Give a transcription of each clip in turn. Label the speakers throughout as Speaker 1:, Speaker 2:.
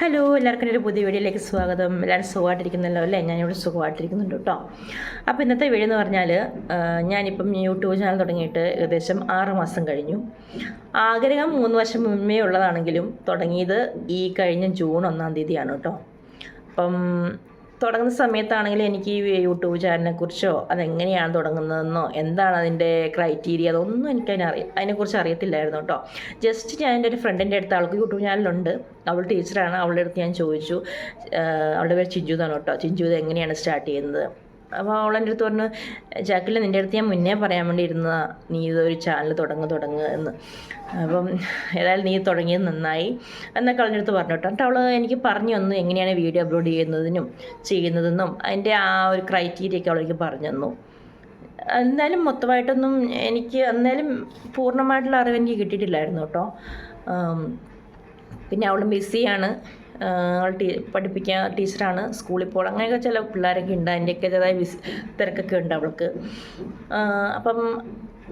Speaker 1: Hello എല്ലാവർക്കും ഒരു പുതിയ വീഡിയോയിലേക്ക് സ്വാഗതം. എല്ലാവരും സുഖമായിട്ടിരിക്കുന്നല്ലോ അല്ലേ? ഞാനിവിടെ സുഖമായിട്ടിരിക്കുന്നുണ്ട് കേട്ടോ. അപ്പോൾ ഇന്നത്തെ വീഡിയോ എന്ന് പറഞ്ഞാൽ ഞാനിപ്പം യൂട്യൂബ് ചാനൽ തുടങ്ങിയിട്ട് ഏകദേശം ആറ് മാസം കഴിഞ്ഞു. ആഗ്രഹം മൂന്ന് വർഷം മുന്നേ ഉള്ളതാണെങ്കിലും തുടങ്ങിയത് ഈ കഴിഞ്ഞ ജൂൺ ഒന്നാം തീയതിയാണ് കേട്ടോ. അപ്പം തുടങ്ങുന്ന സമയത്താണെങ്കിൽ എനിക്ക് ഈ യൂട്യൂബ് ചാനലിനെ കുറിച്ചോ അതെങ്ങനെയാണ് തുടങ്ങുന്നതെന്നോ എന്താണ് അതിന്റെ ക്രൈറ്റീരിയ അതൊന്നും എനിക്ക് അതിനറിയ അതിനെക്കുറിച്ച് അറിയത്തില്ലായിരുന്നു കേട്ടോ. ജസ്റ്റ് ഞാൻ എന്റെ ഒരു ഫ്രണ്ടിന്റെ അടുത്ത് ആൾക്ക് യൂട്യൂബ് ചാനലുണ്ട്. അവൾ ടീച്ചറാണ്. അവളുടെ അടുത്ത് ഞാൻ ചോദിച്ചു അവളുടെ പേര് ചിഞ്ചു എന്നാണ് കേട്ടോ. ചിഞ്ചു ഇത് എങ്ങനെയാണ് സ്റ്റാർട്ട് ചെയ്യുന്നത്? അപ്പോൾ അവൾ എന്റെ അടുത്ത് പറഞ്ഞു ചാക്കിൽ നിന്റെ അടുത്ത് ഞാൻ മുന്നേ പറയാൻ വേണ്ടി ഇരുന്നതാ നീ ഇതൊരു ചാനൽ തുടങ്ങ് തുടങ്ങ് എന്ന്. അപ്പം ഏതായാലും നീ തുടങ്ങിയത് നന്നായി എന്നൊക്കെ അവളുടെ അടുത്ത് പറഞ്ഞു കേട്ടോ. അവൾ എനിക്ക് പറഞ്ഞു തന്നു എങ്ങനെയാണ് വീഡിയോ അപ്ലോഡ് ചെയ്യുന്നതിനും ചെയ്യുന്നതെന്നും അതിന്റെ ആ ഒരു ക്രൈറ്റീരിയ ഒക്കെ അവളെനിക്ക് പറഞ്ഞു തന്നു. എന്നാലും മൊത്തമായിട്ടൊന്നും എനിക്ക് എന്നാലും പൂർണമായിട്ടുള്ള അറിവ് എനിക്ക് കിട്ടിയിട്ടില്ലായിരുന്നു കേട്ടോ. പിന്നെ അവൾ ബിസിയാണ് ടീ പഠിപ്പിക്കാൻ ടീച്ചറാണ് സ്കൂളിൽ പോകണം അങ്ങനെയൊക്കെ ചില പിള്ളേരൊക്കെ ഉണ്ട്. അതിന്റെയൊക്കെ വിസ് തിരക്കൊക്കെ ഉണ്ട് അവൾക്ക്. അപ്പം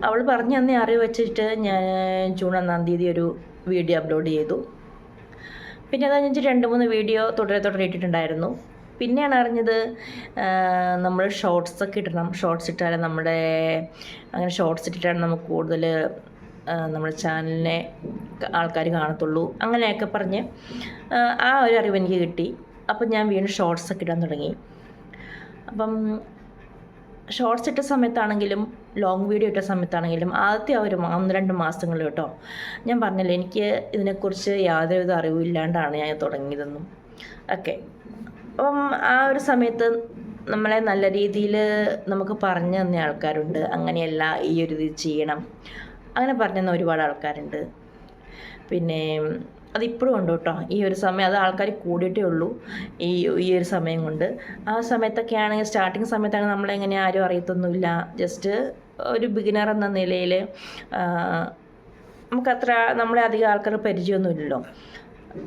Speaker 1: അവൾ പറഞ്ഞു തന്നെ അറിവ് വെച്ചിട്ട് ഞാൻ ജൂൺ ഒന്നാം തീയതി ഒരു വീഡിയോ അപ്ലോഡ് ചെയ്തു. പിന്നെ അതാ ഞാൻ രണ്ട് മൂന്ന് വീഡിയോ തുടരെ തുടരെ ഇട്ടിട്ടുണ്ടായിരുന്നു. പിന്നെയാണ് അറിഞ്ഞത് നമ്മൾ ഷോർട്സ് ഒക്കെ ഇടണം. ഷോർട്സ് ഇട്ടാൽ നമ്മുടെ അങ്ങനെ ഷോർട്സ് ഇട്ടിട്ടാണ് നമുക്ക് കൂടുതൽ നമ്മുടെ ചാനലിനെ ആൾക്കാർ കാണത്തുള്ളൂ. അങ്ങനെയൊക്കെ പറഞ്ഞ് ആ, ഒരു അറിവ് എനിക്ക് കിട്ടി. അപ്പം ഞാൻ വീണ്ടും ഷോർട്സ് ഒക്കെ ഇടാൻ തുടങ്ങി. അപ്പം ഷോർട്സ് ഇട്ട സമയത്താണെങ്കിലും ലോങ് വീഡിയോ ഇട്ട സമയത്താണെങ്കിലും ആദ്യത്തെ ആ ഒരു ഒന്ന് രണ്ട് മാസങ്ങൾ കേട്ടോ ഞാൻ പറഞ്ഞല്ലോ എനിക്ക് ഇതിനെക്കുറിച്ച് യാതൊരുവിധ അറിവില്ലാണ്ടാണ് ഞാൻ തുടങ്ങിയതെന്നും. ഓക്കെ. അപ്പം ആ ഒരു സമയത്ത് നമ്മളെ നല്ല രീതിയിൽ നമുക്ക് പറഞ്ഞു തന്ന ആൾക്കാരുണ്ട്. അങ്ങനെയല്ല ഈ ഒരു ഇത് ചെയ്യണം. അങ്ങനെ പറഞ്ഞു തന്ന ഒരുപാട് ആൾക്കാരുണ്ട്. പിന്നെ അതിപ്പോഴും ഉണ്ട് കേട്ടോ. ഈ ഒരു സമയം അത് ആൾക്കാർ കൂടിയിട്ടേ ഉള്ളൂ. ഈ ഈ ഒരു സമയം കൊണ്ട്. ആ സമയത്തൊക്കെ ആണെങ്കിൽ സ്റ്റാർട്ടിങ് സമയത്താണ് നമ്മളെങ്ങനെ ആരും അറിയത്തൊന്നുമില്ല. ജസ്റ്റ് ഒരു ബിഗിനർ എന്ന നിലയിൽ നമുക്കത്ര നമ്മളെ അധികം ആൾക്കാർ പരിചയമൊന്നുമില്ലല്ലോ.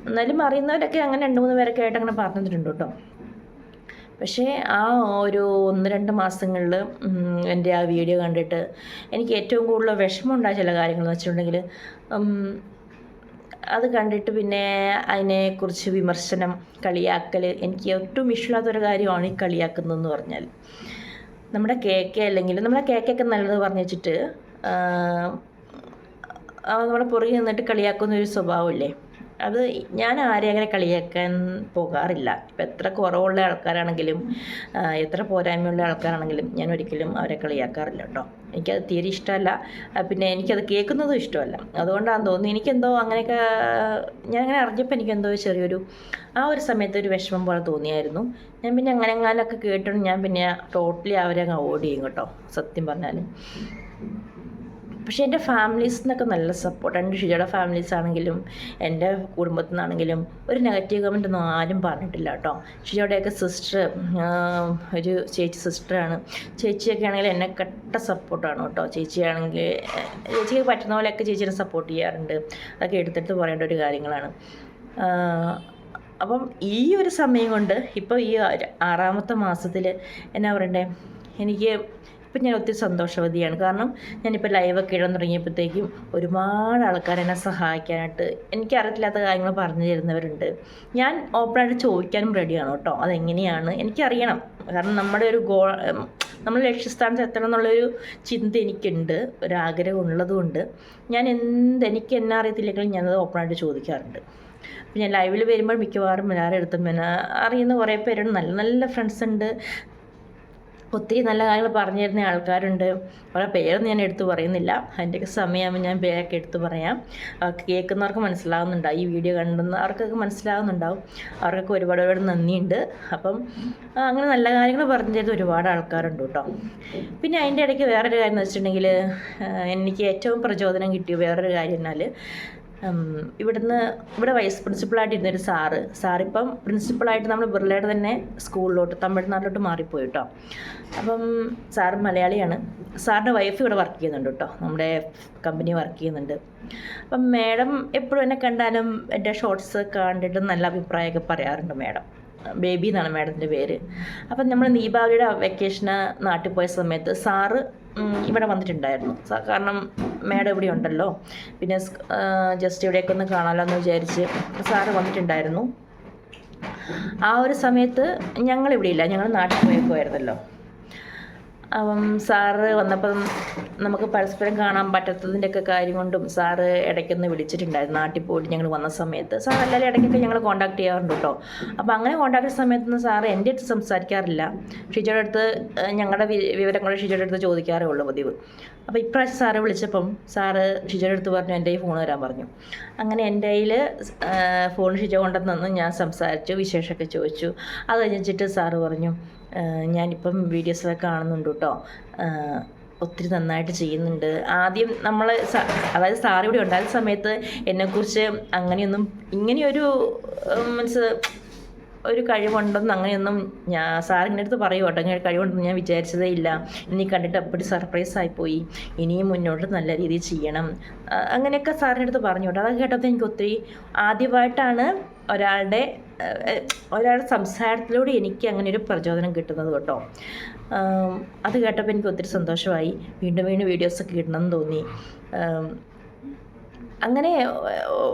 Speaker 1: എന്നാലും അറിയുന്നവരൊക്കെ അങ്ങനെ രണ്ട് മൂന്ന് പേരൊക്കെ ആയിട്ട് അങ്ങനെ പറഞ്ഞിട്ടുണ്ട് കേട്ടോ. പക്ഷേ ആ ഒരു ഒന്ന് രണ്ട് മാസങ്ങളിൽ എന്റെ ആ വീഡിയോ കണ്ടിട്ട് എനിക്ക് ഏറ്റവും കൂടുതൽ വിഷമമുണ്ടായ ചില കാര്യങ്ങളെന്ന് വെച്ചിട്ടുണ്ടെങ്കിൽ അത് കണ്ടിട്ട് പിന്നെ അതിനെക്കുറിച്ച് വിമർശനം കളിയാക്കൽ എനിക്ക് ഏറ്റവും ഇഷ്ടമില്ലാത്തൊരു കാര്യമാണ് ഈ കളിയാക്കുന്നതെന്ന് പറഞ്ഞാൽ. നമ്മുടെ കേക്ക് അല്ലെങ്കിൽ നമ്മുടെ കേക്കൊക്കെ നല്ലത് പറഞ്ഞു വെച്ചിട്ട് നമ്മുടെ പുറകിൽ നിന്നിട്ട് കളിയാക്കുന്ന ഒരു സ്വഭാവമില്ലേ അത് ഞാൻ ആരെയും അങ്ങനെ കളിയാക്കാൻ പോകാറില്ല. ഇപ്പം എത്ര കുറവുള്ള ആൾക്കാരാണെങ്കിലും എത്ര പോരായ്മയുള്ള ആൾക്കാരാണെങ്കിലും ഞാൻ ഒരിക്കലും അവരെ കളിയാക്കാറില്ല കേട്ടോ. എനിക്കത് തീരെ ഇഷ്ടമല്ല. പിന്നെ എനിക്കത് കേൾക്കുന്നതും ഇഷ്ടമല്ല. അതുകൊണ്ടാണ് തോന്നുന്നത് എനിക്കെന്തോ അങ്ങനെയൊക്കെ ഞാൻ അങ്ങനെ അറിഞ്ഞപ്പോൾ എനിക്കെന്തോ ചെറിയൊരു ആ ഒരു സമയത്ത് ഒരു വിഷമം പോലെ തോന്നിയായിരുന്നു. ഞാൻ പിന്നെ അങ്ങനെ എങ്ങാനൊക്കെ കേട്ടിട്ട് ഞാൻ പിന്നെ ടോട്ടലി അവരെ അങ്ങ് അവോയ്ഡ് ചെയ്യും കേട്ടോ സത്യം പറഞ്ഞാൽ പക്ഷേ എന്റെ ഫാമിലീസ് എന്നൊക്കെ നല്ല സപ്പോർട്ട് എന്റെ ഷിജയുടെ ഫാമിലീസ് ആണെങ്കിലും എന്റെ കുടുംബത്തിൽ നിന്നാണെങ്കിലും ഒരു നെഗറ്റീവ് കമന്റ് ഒന്നും ആരും പറഞ്ഞിട്ടില്ല കേട്ടോ ഷിജയുടെയൊക്കെ സിസ്റ്റർ ഒരു ചേച്ചി സിസ്റ്ററാണ് ചേച്ചിയൊക്കെ ആണെങ്കിൽ എന്നെ കട്ട സപ്പോർട്ടാണ് കേട്ടോ ചേച്ചിയാണെങ്കിൽ ചേച്ചിക്ക് പറ്റുന്ന പോലെയൊക്കെ ചേച്ചിനെ സപ്പോർട്ട് ചെയ്യാറുണ്ട്. അതൊക്കെ എടുത്തെടുത്ത് പറയേണ്ട ഒരു കാര്യങ്ങളാണ്. അപ്പം ഈ ഒരു സമയം കൊണ്ട് ഇപ്പോൾ ഈ ആറാമത്തെ മാസത്തിൽ എന്നാ പറയണ്ടേ? എനിക്ക് ഇപ്പം ഞാൻ ഒത്തിരി സന്തോഷവതിയാണ്. കാരണം ഞാനിപ്പോൾ ലൈവൊക്കെ ഇടാൻ തുടങ്ങിയപ്പോഴത്തേക്കും ഒരുപാട് ആൾക്കാർ എന്നെ സഹായിക്കാനായിട്ട് എനിക്കറിയത്തില്ലാത്ത കാര്യങ്ങൾ പറഞ്ഞു തരുന്നവരുണ്ട്. ഞാൻ ഓപ്പണായിട്ട് ചോദിക്കാനും റെഡിയാണ് കേട്ടോ. അതെങ്ങനെയാണ്? എനിക്കറിയണം. കാരണം നമ്മുടെ ഒരു ഗോ നമ്മൾ ലക്ഷ്യസ്ഥാനത്ത് എത്തണം എന്നുള്ളൊരു ചിന്ത എനിക്കുണ്ട്. ഒരാഗ്രഹം ഉള്ളതുകൊണ്ട് ഞാൻ എന്ത് എനിക്ക് എന്നെ അറിയത്തില്ലെങ്കിലും ഞാനത് ഓപ്പണായിട്ട് ചോദിക്കാറുണ്ട്. അപ്പം ഞാൻ ലൈവിൽ വരുമ്പോൾ മിക്കവാറും എല്ലാവരും എടുത്തും പിന്നെ അറിയുന്ന കുറേ പേരുണ്ട്. നല്ല നല്ല ഫ്രണ്ട്സ് ഉണ്ട്. ഒത്തിരി നല്ല കാര്യങ്ങൾ പറഞ്ഞു തരുന്ന ആൾക്കാരുണ്ട്. അവരുടെ പേരൊന്നും ഞാൻ എടുത്തു പറയുന്നില്ല. അതിന്റെയൊക്കെ സമയമാകുമ്പോൾ ഞാൻ പേരൊക്കെ എടുത്തു പറയാം. കേൾക്കുന്നവർക്ക് മനസ്സിലാകുന്നുണ്ടാവും ഈ വീഡിയോ കണ്ടുന്ന അവർക്കൊക്കെ മനസ്സിലാകുന്നുണ്ടാവും അവർക്കൊക്കെ ഒരുപാട് ഒരുപാട് നന്ദിയുണ്ട്. അപ്പം അങ്ങനെ നല്ല കാര്യങ്ങൾ പറഞ്ഞു തരുന്ന ഒരുപാട് ആൾക്കാരുണ്ട് കേട്ടോ. പിന്നെ അതിന്റെ ഇടയ്ക്ക് വേറൊരു കാര്യം എന്ന് വെച്ചിട്ടുണ്ടെങ്കിൽ എനിക്ക് ഏറ്റവും പ്രചോദനം കിട്ടിയ വേറൊരു കാര്യം എന്നാൽ ഇവിടുന്ന് ഇവിടെ വൈസ് പ്രിൻസിപ്പളായിട്ട് ഇരുന്നൊരു സാറ്. സാറിപ്പം പ്രിൻസിപ്പളായിട്ട് നമ്മൾ ബിർളയുടെ തന്നെ സ്കൂളിലോട്ട് തമിഴ്നാട്ടിലോട്ട് മാറിപ്പോയി കേട്ടോ അപ്പം സാറ് മലയാളിയാണ്. സാറിന്റെ വൈഫ് ഇവിടെ വർക്ക് ചെയ്യുന്നുണ്ട് കേട്ടോ നമ്മുടെ കമ്പനി വർക്ക് ചെയ്യുന്നുണ്ട്. അപ്പം മാഡം എപ്പോഴും എന്നെ കണ്ടാലും എന്റെ ഷോർട്സ് കണ്ടിട്ട് നല്ല അഭിപ്രായമൊക്കെ പറയാറുണ്ട് മാഡം ബേബി എന്നാണ് മാഡത്തിന്റെ പേര്. അപ്പം നമ്മൾ ദീപാവലിയുടെ വെക്കേഷന് നാട്ടിൽ പോയ സമയത്ത് സാറ് ഇവിടെ വന്നിട്ടുണ്ടായിരുന്നു. കാരണം മാഡം ഇവിടെ ഉണ്ടല്ലോ. പിന്നെ ജസ്റ്റ് ഇവിടെയൊക്കെ ഒന്ന് കാണാമല്ലോ എന്ന് വിചാരിച്ച് സാറ് വന്നിട്ടുണ്ടായിരുന്നു. ആ ഒരു സമയത്ത് ഞങ്ങളിവിടെ ഇല്ല. ഞങ്ങൾ നാട്ടിൽ പോയേക്കുമായിരുന്നല്ലോ അപ്പം സാറ് വന്നപ്പം നമുക്ക് പരസ്പരം കാണാൻ പറ്റാത്തതിന്റെയൊക്കെ കാര്യം കൊണ്ടും സാറ് ഇടയ്ക്കൊന്ന് വിളിച്ചിട്ടുണ്ടായിരുന്നു. നാട്ടിൽ പോയിട്ട് ഞങ്ങൾ വന്ന സമയത്ത്. സാർ എല്ലാവരും ഇടയ്ക്കൊക്കെ ഞങ്ങൾ കോൺടാക്ട് ചെയ്യാറുണ്ട് കേട്ടോ. അപ്പോൾ അങ്ങനെ കോൺടാക്ട് സമയത്തൊന്നും സാറ് എന്റെ അടുത്ത് സംസാരിക്കാറില്ല. ഷിജോയുടെ അടുത്ത് ഞങ്ങളുടെ വിവരങ്ങൾ ഷിജോയുടെ അടുത്ത് ചോദിക്കാറേ ഉള്ളൂ പതിവ്. അപ്പോൾ ഇപ്രാവശ്യം സാറ് വിളിച്ചപ്പം സാറ് ഷിജോയുടെ അടുത്ത് പറഞ്ഞു എന്റെ ഫോൺ വരാൻ പറഞ്ഞു. അങ്ങനെ എന്റെ കയ്യിൽ ഫോൺ ഷിജോ കൊണ്ടുവന്നു ഞാൻ സംസാരിച്ചു വിശേഷമൊക്കെ ചോദിച്ചു. അത് കഴിഞ്ഞിട്ട് സാറ് പറഞ്ഞു "ഏഹ്, ഞാനിപ്പം വീഡിയോസൊക്കെ കാണുന്നുണ്ട് കേട്ടോ ഒത്തിരി നന്നായിട്ട് ചെയ്യുന്നുണ്ട്. ആദ്യം നമ്മൾ അതായത് സാർ ഇവിടെ ഉണ്ടായിരുന്ന സമയത്ത് എന്നെക്കുറിച്ച് അങ്ങനെയൊന്നും ഇങ്ങനെയൊരു മീൻസ് ഒരു കഴിവുണ്ടെന്ന് അങ്ങനെയൊന്നും ഞാൻ സാറിന്റെ അടുത്ത് പറയൂ? കേട്ടോ ഇങ്ങനെ കഴിവുണ്ടെന്ന് ഞാൻ വിചാരിച്ചതേ ഇല്ല. ഇനി കണ്ടിട്ട് അപ്പടി സർപ്രൈസ് ആയിപ്പോയി. ഇനിയും മുന്നോട്ട് നല്ല രീതിയിൽ ചെയ്യണം. അങ്ങനെയൊക്കെ സാറിന്റെ അടുത്ത് പറഞ്ഞു കേട്ടോ അതൊക്കെ കേട്ടപ്പോൾ എനിക്ക് ഒത്തിരി ആദ്യമായിട്ടാണ് ഒരാളുടെ ഒരാളുടെ സംസാരത്തിലൂടെ എനിക്ക് അങ്ങനെ ഒരു പ്രചോദനം കിട്ടുന്നത് കേട്ടോ. അത് കേട്ടപ്പോൾ എനിക്ക് ഒത്തിരി സന്തോഷമായി. വീണ്ടും വീണ്ടും വീഡിയോസൊക്കെ കിട്ടണമെന്ന് തോന്നി. അങ്ങനെ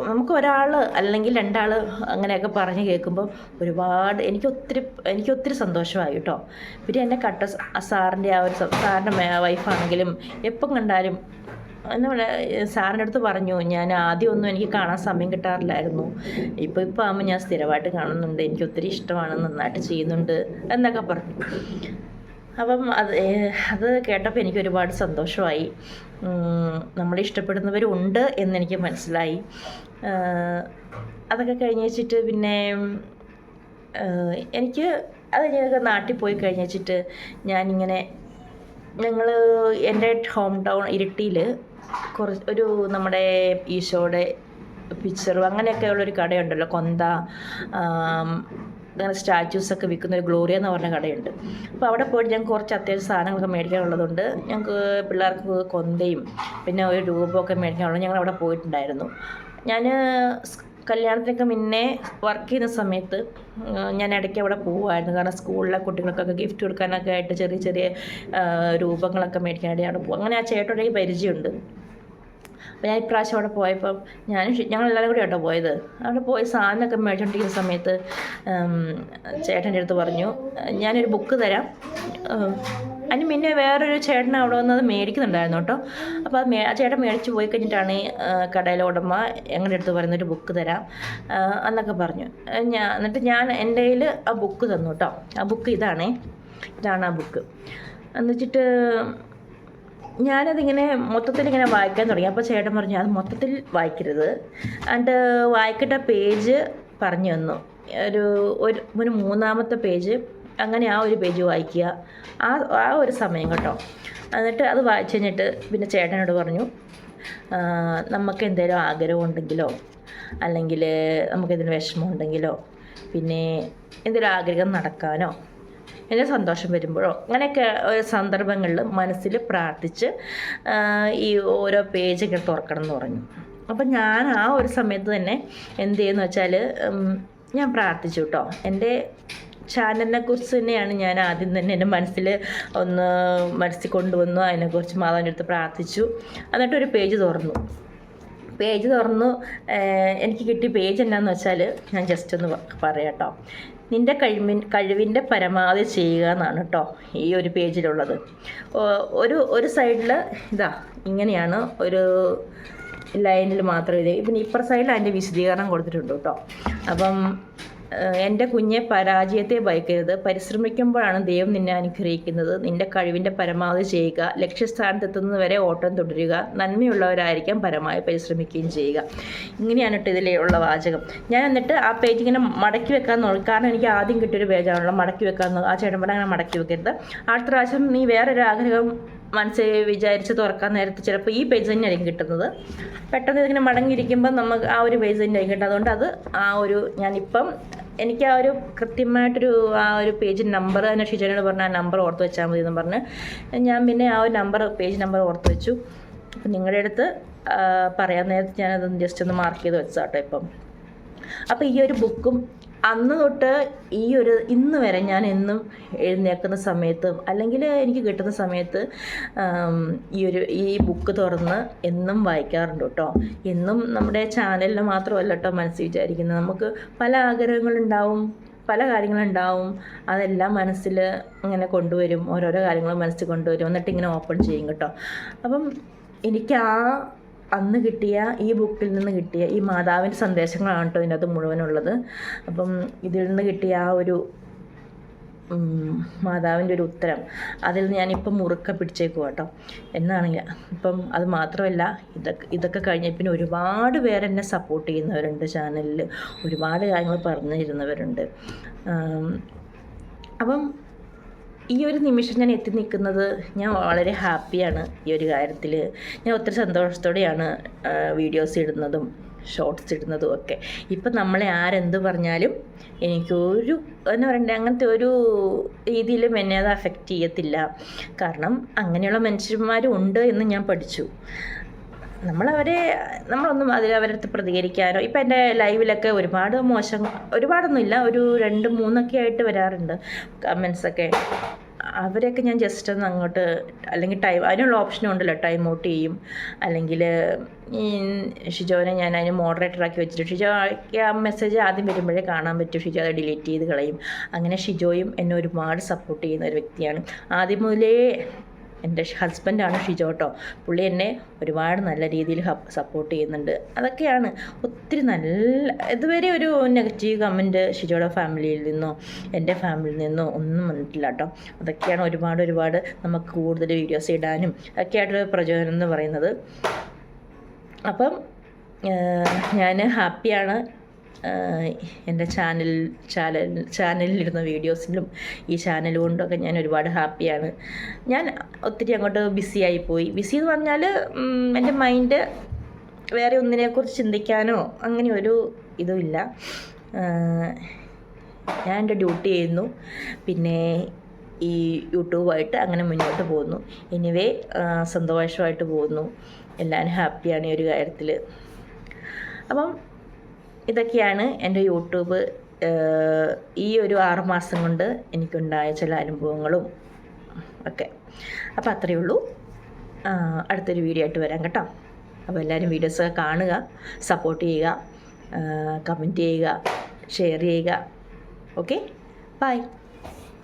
Speaker 1: നമുക്ക് ഒരാൾ അല്ലെങ്കിൽ രണ്ടാൾ അങ്ങനെയൊക്കെ പറഞ്ഞ് കേൾക്കുമ്പോൾ ഒരുപാട് എനിക്ക് ഒത്തിരി എനിക്ക് ഒത്തിരി സന്തോഷമായി കേട്ടോ. പിന്നെ എന്നെ കട്ട സാറിന്റെ ആ ഒരു സാറിന്റെ വൈഫാണെങ്കിലും എപ്പം കണ്ടാലും പറയുക സാറിന്റെ അടുത്ത് പറഞ്ഞു ഞാൻ ആദ്യം ഒന്നും എനിക്ക് കാണാൻ സമയം കിട്ടാറില്ലായിരുന്നു. ഇപ്പോൾ ഇപ്പോൾ ആകുമ്പോൾ ഞാൻ സ്ഥിരമായിട്ട് കാണുന്നുണ്ട്. എനിക്ക് ഒത്തിരി ഇഷ്ടമാണ്. നന്നായിട്ട് ചെയ്യുന്നുണ്ട്. എന്നൊക്കെ പറഞ്ഞു. അപ്പം അത് അത് കേട്ടപ്പോൾ എനിക്ക് ഒരുപാട് സന്തോഷമായി. നമ്മളെ ഇഷ്ടപ്പെടുന്നവരുണ്ട് എന്നെനിക്ക് മനസ്സിലായി. അതൊക്കെ കഴിഞ്ഞ് വെച്ചിട്ട് പിന്നെ എനിക്ക് അത് ഞങ്ങൾക്ക് നാട്ടിൽ പോയി കഴിഞ്ഞ് വെച്ചിട്ട് ഞാനിങ്ങനെ ഞങ്ങൾ എന്റെ ഹോം ടൗൺ ഇരിട്ടിയിൽ കുറച്ച് ഒരു നമ്മുടെ ഈശോയുടെ പിക്ചറും അങ്ങനെയൊക്കെയുള്ളൊരു കടയുണ്ടല്ലോ. കൊന്ത അങ്ങനെ സ്റ്റാച്യൂസൊക്കെ വിൽക്കുന്ന ഒരു ഗ്ലോറിയ എന്ന് പറഞ്ഞ കടയുണ്ട്. അപ്പോൾ അവിടെ പോയിട്ട് ഞങ്ങൾക്ക് കുറച്ച് അത്യാവശ്യം സാധനങ്ങളൊക്കെ മേടിക്കാനുള്ളതുകൊണ്ട് ഞങ്ങൾക്ക് പിള്ളേർക്ക് കൊന്തയും പിന്നെ ഒരു രൂപമൊക്കെ മേടിക്കാനുള്ളത് ഞങ്ങൾ അവിടെ പോയിട്ടുണ്ടായിരുന്നു. ഞാൻ കല്യാണത്തിനൊക്കെ മുന്നേ വർക്ക് ചെയ്യുന്ന സമയത്ത് ഞാൻ ഇടയ്ക്ക് അവിടെ പോവുമായിരുന്നു കാരണം സ്കൂളിലെ കുട്ടികൾക്കൊക്കെ ഗിഫ്റ്റ് കൊടുക്കാനൊക്കെ ആയിട്ട് ചെറിയ ചെറിയ രൂപങ്ങളൊക്കെ മേടിക്കാനായിട്ട് അവിടെ പോകും അങ്ങനെ ആ ചേട്ടന്റെ പരിചയമുണ്ട്. അപ്പോൾ ഞാൻ ഇപ്രാവശ്യം അവിടെ പോയപ്പോൾ ഞാനും ഞങ്ങൾ എല്ലാവരും കൂടി കേട്ടോ പോയത്. അവിടെ പോയി സാധനമൊക്കെ മേടിച്ചോണ്ടിരിക്കുന്ന സമയത്ത് ചേട്ടന്റെ അടുത്ത് പറഞ്ഞു ഞാനൊരു ബുക്ക് തരാം. അതിന് മുന്നേ വേറൊരു ചേട്ടൻ അവിടെ വന്ന് അത് മേടിക്കുന്നുണ്ടായിരുന്നു കേട്ടോ. അപ്പോൾ അത് മേ ആ ചേട്ടൻ മേടിച്ച് പോയി കഴിഞ്ഞിട്ടാണ് കടയിലെ ഉടമ ഞങ്ങളുടെ അടുത്ത് പറയുന്ന ഒരു ബുക്ക് തരാം എന്നൊക്കെ പറഞ്ഞു. ഞാൻ എന്നിട്ട് ഞാൻ എന്റെ കയ്യിൽ ആ ബുക്ക് തന്നു കേട്ടോ. ആ ബുക്ക് ഇതാണേ ഇതാണ് ആ ബുക്ക് എന്നുവെച്ചിട്ട് ഞാനതിങ്ങനെ മൊത്തത്തിൽ ഇങ്ങനെ വായിക്കാൻ തുടങ്ങി. അപ്പോൾ ചേട്ടൻ പറഞ്ഞു അത് മൊത്തത്തിൽ വായിക്കരുത്. എന്നിട്ട് വായിക്കേണ്ട പേജ് പറഞ്ഞു തന്നു. ഒരു ഒരു ഒരു മൂന്നാമത്തെ പേജ് അങ്ങനെ ആ ഒരു പേജ് വായിക്കുക. ആ ആ ഒരു സമയം കേട്ടോ. എന്നിട്ട് അത് വായിച്ചു കഴിഞ്ഞിട്ട് പിന്നെ ചേട്ടനോട് പറഞ്ഞു നമുക്ക് എന്തെങ്കിലും ആഗ്രഹം ഉണ്ടെങ്കിലോ അല്ലെങ്കിൽ നമുക്ക് എന്തെങ്കിലും വിഷമം ഉണ്ടെങ്കിലോ പിന്നെ എന്തെങ്കിലും ആഗ്രഹം നടക്കാനോ എന്റെ സന്തോഷം വരുമ്പോഴോ? അങ്ങനെയൊക്കെ സന്ദർഭങ്ങളിൽ മനസ്സിൽ പ്രാർത്ഥിച്ച് ഈ ഓരോ പേജൊക്കെ തുറക്കണം എന്ന് പറഞ്ഞു. അപ്പം ഞാൻ ആ ഒരു സമയത്ത് തന്നെ എന്ത് ചെയ്യുന്നു വെച്ചാൽ ഞാൻ പ്രാർത്ഥിച്ചു കേട്ടോ. എന്റെ ചാനലിനെ കുറിച്ച് തന്നെയാണ് ഞാൻ ആദ്യം തന്നെ എന്റെ മനസ്സിൽ ഒന്ന് മനസ്സിൽ കൊണ്ടുവന്നു അതിനെക്കുറിച്ച് മാതാവിന്റെ അടുത്ത് പ്രാർത്ഥിച്ചു. എന്നിട്ട് ഒരു പേജ് തുറന്നു. പേജ് തുറന്നു എനിക്ക് കിട്ടിയ പേജ് എന്നാന്ന് വെച്ചാൽ ഞാൻ ജസ്റ്റ് ഒന്ന് പറയാം കേട്ടോ. നിന്റെ കഴിവിൻ കഴിവിന്റെ പരമാവധി ചെയ്യുക എന്നാണ് കേട്ടോ ഈ ഒരു പേജിലുള്ളത്. ഒരു ഒരു സൈഡിൽ ഇതാ ഇങ്ങനെയാണ് ഒരു ലൈനിൽ മാത്രം ഇത്. പിന്നെ ഇപ്പുറ സൈഡിൽ അതിന്റെ വിശദീകരണം കൊടുത്തിട്ടുണ്ട് കേട്ടോ അപ്പം എന്റെ കുഞ്ഞെ പരാജയത്തെ ഭയക്കരുത്. പരിശ്രമിക്കുമ്പോഴാണ് ദൈവം നിന്നെ അനുഗ്രഹിക്കുന്നത്. നിന്റെ കഴിവിന്റെ പരമാവധി ചെയ്യുക. ലക്ഷ്യസ്ഥാനത്തെത്തുന്നത് വരെ ഓട്ടം തുടരുക. നന്മയുള്ളവരായിരിക്കാം പരമായി പരിശ്രമിക്കുകയും ചെയ്യുക. ഇങ്ങനെയാണ് കേട്ടോ ഇതിലുള്ള വാചകം. ഞാൻ എന്നിട്ട് ആ പേജ് ഇങ്ങനെ മടക്കി വെക്കാൻ നോക്കി. കാരണം എനിക്ക് ആദ്യം കിട്ടിയൊരു പേജാണല്ലോ മടക്കി വെക്കാൻ ആ ചേട്ടൻ പറഞ്ഞാൽ അങ്ങനെ മടക്കി വെക്കരുത്. അടുത്ത പ്രാവശ്യം നീ വേറൊരു ആഗ്രഹം മനസ്സിൽ വിചാരിച്ച് തുറക്കാൻ നേരത്തെ ചിലപ്പോൾ ഈ പേജ് തന്നെയായിരിക്കും കിട്ടുന്നത്. പെട്ടെന്ന് ഇതിങ്ങനെ മടങ്ങിയിരിക്കുമ്പോൾ നമുക്ക് ആ ഒരു പേജ് തന്നെയായിരിക്കും കിട്ടും അതുകൊണ്ട് അത് ആ ഒരു ഞാനിപ്പം എനിക്ക് ആ ഒരു കൃത്യമായിട്ടൊരു ആ ഒരു പേജ് നമ്പർ തന്നെ ഷിജനോട് പറഞ്ഞ ആ നമ്പർ ഓർത്ത് വെച്ചാൽ മതി എന്ന് പറഞ്ഞ് ഞാൻ പിന്നെ ആ ഒരു നമ്പർ പേജ് നമ്പർ ഓർത്ത് വെച്ചു. അപ്പം നിങ്ങളുടെ അടുത്ത് പറയാൻ നേരത്തെ ഞാനത് ജസ്റ്റ് ഒന്ന് മാർക്ക് ചെയ്ത് വെച്ചാട്ടോ ഇപ്പം. അപ്പോൾ ഈ ഒരു ബുക്കും അന്ന് തൊട്ട് ഈ ഒരു ഇന്ന് വരെ ഞാൻ എന്നും എഴുന്നേക്കുന്ന സമയത്തും അല്ലെങ്കിൽ എനിക്ക് കിട്ടുന്ന സമയത്ത് ഈ ഒരു ഈ ബുക്ക് തുറന്ന് എന്നും വായിക്കാറുണ്ട് കേട്ടോ. എന്നും നമ്മുടെ ചാനലിൽ മാത്രമല്ല കേട്ടോ മനസ്സിൽ വിചാരിക്കുന്നത്. നമുക്ക് പല ആഗ്രഹങ്ങളുണ്ടാവും പല കാര്യങ്ങളുണ്ടാവും. അതെല്ലാം മനസ്സിൽ ഇങ്ങനെ കൊണ്ടുവരും. ഓരോരോ കാര്യങ്ങളും മനസ്സിൽ കൊണ്ടുവരും. എന്നിട്ട് ഇങ്ങനെ ഓപ്പൺ ചെയ്യും കേട്ടോ. അപ്പം എനിക്ക് ആ അന്ന് കിട്ടിയ ഈ ബുക്കിൽ നിന്ന് കിട്ടിയ ഈ മാതാവിന്റെ സന്ദേശങ്ങളാണ് കേട്ടോ ഇതിനകത്ത് മുഴുവനുള്ളത്. അപ്പം ഇതിൽ നിന്ന് കിട്ടിയ ആ ഒരു മാതാവിന്റെ ഒരു ഉത്തരം. അതിൽ ഞാനിപ്പം മുറുക്ക പിടിച്ചേക്കുക കേട്ടോ. എന്നാണെങ്കിൽ ഇപ്പം അത് മാത്രമല്ല ഇതൊക്കെ ഇതൊക്കെ കഴിഞ്ഞ പിന്നെ ഒരുപാട് പേര് എന്നെ സപ്പോർട്ട് ചെയ്യുന്നവരുണ്ട് ചാനലിൽ ഒരുപാട് കാര്യങ്ങൾ പറഞ്ഞു തരുന്നവരുണ്ട് അപ്പം ഈ ഒരു നിമിഷം ഞാൻ എത്തി നിൽക്കുന്നത് ഞാൻ വളരെ ഹാപ്പിയാണ് ഈ ഒരു കാര്യത്തിൽ. ഞാൻ ഒത്തിരി സന്തോഷത്തോടെയാണ് വീഡിയോസ് ഇടുന്നതും ഷോർട്സ് ഇടുന്നതും ഒക്കെ. ഇപ്പം നമ്മളെ ആരെന്ത് പറഞ്ഞാലും എനിക്കൊരു എന്ന് പറയണ്ടേ അങ്ങനത്തെ ഒരു രീതിയിലും എന്നെ അത് അഫക്റ്റ് ചെയ്യത്തില്ല. കാരണം അങ്ങനെയുള്ള മനുഷ്യന്മാരും ഉണ്ട് എന്ന് ഞാൻ പഠിച്ചു. നമ്മളവരെ നമ്മളൊന്നും അതിൽ അവരടുത്ത് പ്രതികരിക്കാനോ ഇപ്പം എന്റെ ലൈവിലൊക്കെ ഒരുപാട് മോശം ഒരുപാടൊന്നുമില്ല ഒരു രണ്ട് മൂന്നൊക്കെ ആയിട്ട് വരാറുണ്ട് കമൻസൊക്കെ. അവരെയൊക്കെ ഞാൻ ജസ്റ്റ് ഒന്ന് അങ്ങോട്ട് അല്ലെങ്കിൽ ടൈം അതിനുള്ള ഓപ്ഷനും ഉണ്ടല്ലോ ടൈം ഔട്ട് ചെയ്യും. അല്ലെങ്കിൽ ഷിജോനെ ഞാൻ അതിന് മോഡറേറ്ററാക്കി വെച്ചിട്ട് ഷിജോയ്ക്ക് ആ മെസ്സേജ് ആദ്യം വരുമ്പോഴേ കാണാൻ പറ്റും ഷിജോ അത് ഡിലീറ്റ് ചെയ്ത് കളയും. അങ്ങനെ ഷിജോയും എന്നെ ഒരുപാട് സപ്പോർട്ട് ചെയ്യുന്ന ഒരു വ്യക്തിയാണ്. ആദ്യം മുതലേ എന്റെ ഹസ്ബൻഡാണ് ഷിജോ കേട്ടോ പുള്ളി എന്നെ ഒരുപാട് നല്ല രീതിയിൽ സപ്പോർട്ട് ചെയ്യുന്നുണ്ട്. അതൊക്കെയാണ് ഒത്തിരി നല്ല ഇതുവരെ ഒരു നെഗറ്റീവ് കമന്റ് ഷിജോയുടെ ഫാമിലിയിൽ നിന്നോ എന്റെ ഫാമിലിയിൽ നിന്നോ ഒന്നും വന്നിട്ടില്ല കേട്ടോ അതൊക്കെയാണ് ഒരുപാട് ഒരുപാട് നമുക്ക് കൂടുതൽ വീഡിയോസ് ഇടാനും ഒക്കെയായിട്ടൊരു പ്രചോദനം എന്ന് പറയുന്നത്. അപ്പം ഞാൻ ഹാപ്പിയാണ് എന്റെ ചാനൽ ചാനൽ ചാനലിലിടുന്ന വീഡിയോസിലും ഈ ചാനൽ കൊണ്ടൊക്കെ ഞാൻ ഒരുപാട് ഹാപ്പിയാണ്. ഞാൻ ഒത്തിരി അങ്ങോട്ട് ബിസി ആയിപ്പോയി ബിസി എന്ന് പറഞ്ഞാൽ എന്റെ മൈൻഡ് വേറെ ഒന്നിനെക്കുറിച്ച് ചിന്തിക്കാനോ അങ്ങനെ ഒരു ഇതുമില്ല ഞാൻ എന്റെ ഡ്യൂട്ടി ചെയ്യുന്നു പിന്നെ ഈ യൂട്യൂബായിട്ട് അങ്ങനെ മുന്നോട്ട് പോകുന്നു. എനിവേ സന്തോഷമായിട്ട് പോകുന്നു. എല്ലാവരും ഹാപ്പിയാണ് ഈ ഒരു കാര്യത്തിൽ അപ്പം ഇതൊക്കെയാണ് എന്റെ യൂട്യൂബ് ഈ ഒരു ആറുമാസം കൊണ്ട് എനിക്കുണ്ടായ ചില അനുഭവങ്ങളും ഒക്കെ. അപ്പോൾ അത്രയേ ഉള്ളൂ. അടുത്തൊരു വീഡിയോ ആയിട്ട് വരാം കേട്ടോ. അപ്പോൾ എല്ലാവരും വീഡിയോസ് കാണുക സപ്പോർട്ട് ചെയ്യുക കമന്റ് ചെയ്യുക ഷെയർ ചെയ്യുക. Okay bye